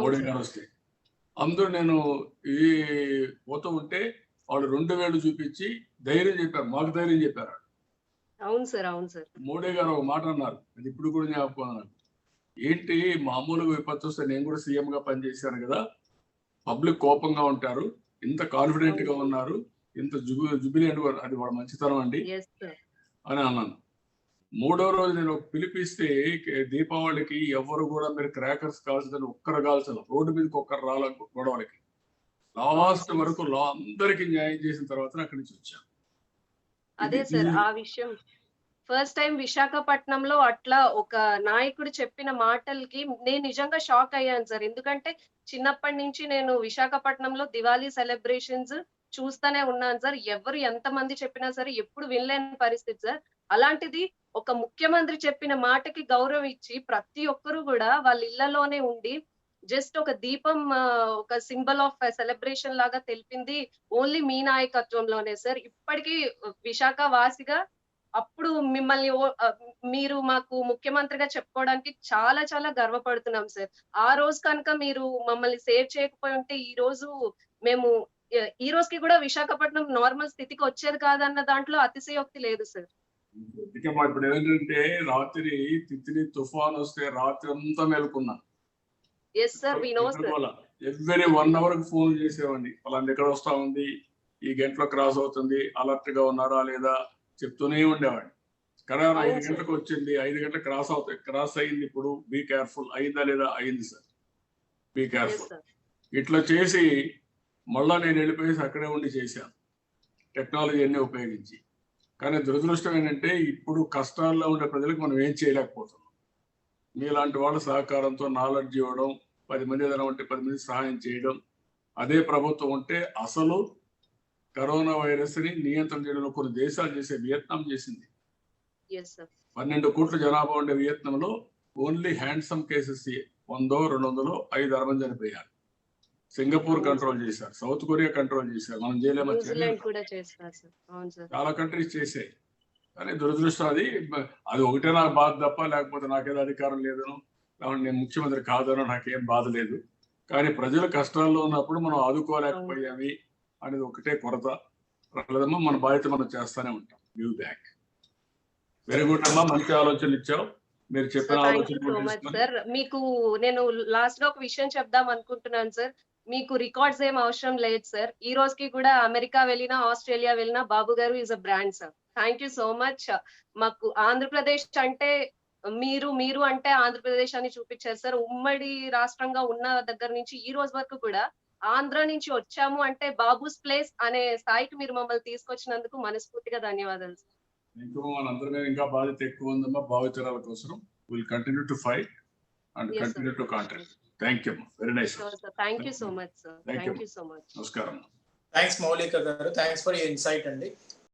మోడీ గారు వస్తే అందరూ నేను ఈ పోతూ ఉంటే వాళ్ళు రెండు వేలు చూపించి ధైర్యం చెప్పారు. మాకు ధైర్యం చెప్పారు. అవును సార్ అవును సార్. మోడీ గారు ఒక మాట అన్నారు. అది ఇప్పుడు కూడా జ్ఞాపకం ఏంటి మామూలుగా విపత్తు వస్తే నేను కూడా సీఎం గా పనిచేశాను కదా. పబ్లిక్ కోపంగా ఉంటారు. ఇంత కాన్ఫిడెంట్గా ఉన్నారు. ఇంత జుబి జుబిలియంట్ అది వాళ్ళ మంచితనం అండి అని అన్నాను. మూడో రోజు నేను పిలిపిస్తే దీపావళికి ఎవరు కూడా మీరు క్రాకర్స్ కాల్చదని ఒక్కరు కాల్చదు రోడ్డు మీదకి ఒక్కరు రాల గొడవలకి. లాస్ట్ వరకు లా అందరికి న్యాయం చేసిన తర్వాత అక్కడి నుంచి వచ్చాను అదే సార్ ఆ విషయం. ఫస్ట్ టైం విశాఖపట్నంలో అట్లా ఒక నాయకుడు చెప్పిన మాటలకి నేను నిజంగా షాక్ అయ్యాను సార్. ఎందుకంటే చిన్నప్పటి నుంచి నేను విశాఖపట్నంలో దివాళీ సెలబ్రేషన్స్ చూస్తూనే ఉన్నాను సార్. ఎవరు ఎంత మంది చెప్పినా సరే ఎప్పుడు వినలేని పరిస్థితి సార్. అలాంటిది ఒక ముఖ్యమంత్రి చెప్పిన మాటకి గౌరవం ఇచ్చి ప్రతి ఒక్కరు కూడా వాళ్ళ ఇళ్ళలోనే ఉండి జస్ట్ ఒక దీపం ఒక సింబల్ ఆఫ్ సెలబ్రేషన్ లాగా తెలిపింది ఓన్లీ మీ నాయకత్వంలోనే సార్. ఇప్పటికీ విశాఖ వాసిగా అప్పుడు మిమ్మల్ని మీరు మాకు ముఖ్యమంత్రిగా చెప్పుకోవడానికి చాలా చాలా గర్వపడుతున్నాం సార్. ఆ రోజు కనుక మీరు మమ్మల్ని సేవ్ చేయకపోయి ఉంటే ఈ రోజు మేము ఈ రోజుకి కూడా విశాఖపట్నం నార్మల్ స్థితికి వచ్చేది కాదన్న దాంట్లో అతిశయోక్తి లేదు సార్. ఇక మా ఇప్పుడు ఏంటంటే రాత్రి తిత్లీ తుఫాన్ వస్తే రాత్రి అంతా మేలుకున్నా. ఎవ్రీ వన్ అవర్కి ఫోన్ చేసేవాడిని. వాళ్ళని ఎక్కడ వస్తా ఉంది? ఈ గంటలో క్రాస్ అవుతుంది. అలర్ట్గా ఉన్నారా లేదా? చెప్తూనే ఉండేవాడిని. కదా ఐదు. గంటలకు వచ్చింది. ఐదు గంటలకు క్రాస్ అవుతాయి క్రాస్ అయింది ఇప్పుడు. బీ కేర్ఫుల్ అయిందా లేదా? అయింది సార్ బీ కేర్ఫుల్ ఇట్లా చేసి మళ్ళా నేను వెళ్ళిపోయేసి అక్కడే ఉండి చేశాను. టెక్నాలజీ అన్ని ఉపయోగించి. కానీ దురదృష్టం ఏంటంటే ఇప్పుడు కష్టాల్లో ఉండే ప్రజలకు మనం ఏం చేయలేకపోతున్నాం. మీలాంటి వాళ్ళ సహకారంతో నాలెడ్జ్ ఇవ్వడం పది మంది ఏదైనా ఉంటే పది మంది సహాయం చేయడం అదే ప్రభుత్వం ఉంటే అసలు కరోనా వైరస్ని నియంత్రణ చేయడంలో కొన్ని దేశాలు చేసే వియత్నాం చేసింది. పన్నెండు కోట్ల జనాభా ఉండే వియత్నంలో ఓన్లీ హ్యాండ్సమ్ కేసెస్ వందో రెండు వందలో ఐదు అరవై చనిపోయారు. సింగపూర్ కంట్రోల్ చేశారు సౌత్ కొరియా కంట్రోల్ చేశారు మనం సార్. చాలా కంట్రీస్ చేసాయి కానీ దురదృష్టం అది అది ఒకటే నాకు బాధ తప్ప లేకపోతే నాకేదో అధికారం లేదను లేకుంటే నేను ముఖ్యమంత్రి కాదనో నాకేం బాధ లేదు. కానీ ప్రజలు కష్టాల్లో ఉన్నప్పుడు మనం ఆదుకోలేకపోయామి అనేది ఒకటే కొరత. లేదమ్మా మన బాధ్యత మనం చేస్తానే ఉంటాం. గివ్ బ్యాక్ వెరీ గుడ్ అమ్మా మంచి ఆలోచనలు ఇచ్చావు. మీరు చెప్పిన సార్ మీకు నేను లాస్ట్గా ఒక విషయం చెప్దాం అనుకుంటున్నాను సార్ మీకు రికార్డ్స్ ఏం అవసరం లేదు సార్ ఈ రోజుకి కూడా అమెరికా వెళ్ళినా ఆస్ట్రేలియా వెళ్ళినా Babu garu is a brand sir thank you so much మాకు ఆంధ్రప్రదేశ్ అంటే మీరు మీరు అంటే ఆంధ్రప్రదేశ్ అని చూపించారు సార్ ఉమ్మడి రాష్ట్రంగా ఉన్న దగ్గర నుంచి ఈ రోజు వరకు కూడా ఆంధ్ర నుంచి వచ్చాము అంటే బాబుస్ ప్లేస్ అనే స్థాయికి మీరు మమ్మల్ని తీసుకొచ్చినందుకు మనస్ఫూర్తిగా ధన్యవాదాలు సార్ ఇంకా మనందరి ఇంకా బాధ్యత ఎక్కువ ఉందమ్మా. భావితరాల కోసం. Will continue to fight and. Continue to contact thank you very nice thank you so much sir Thank you. Thank you so much నమస్కారం థ్యాంక్స్ మౌలిక గారు. థ్యాంక్స్ ఫర్ యూర్ ఇన్సైట్ అండి.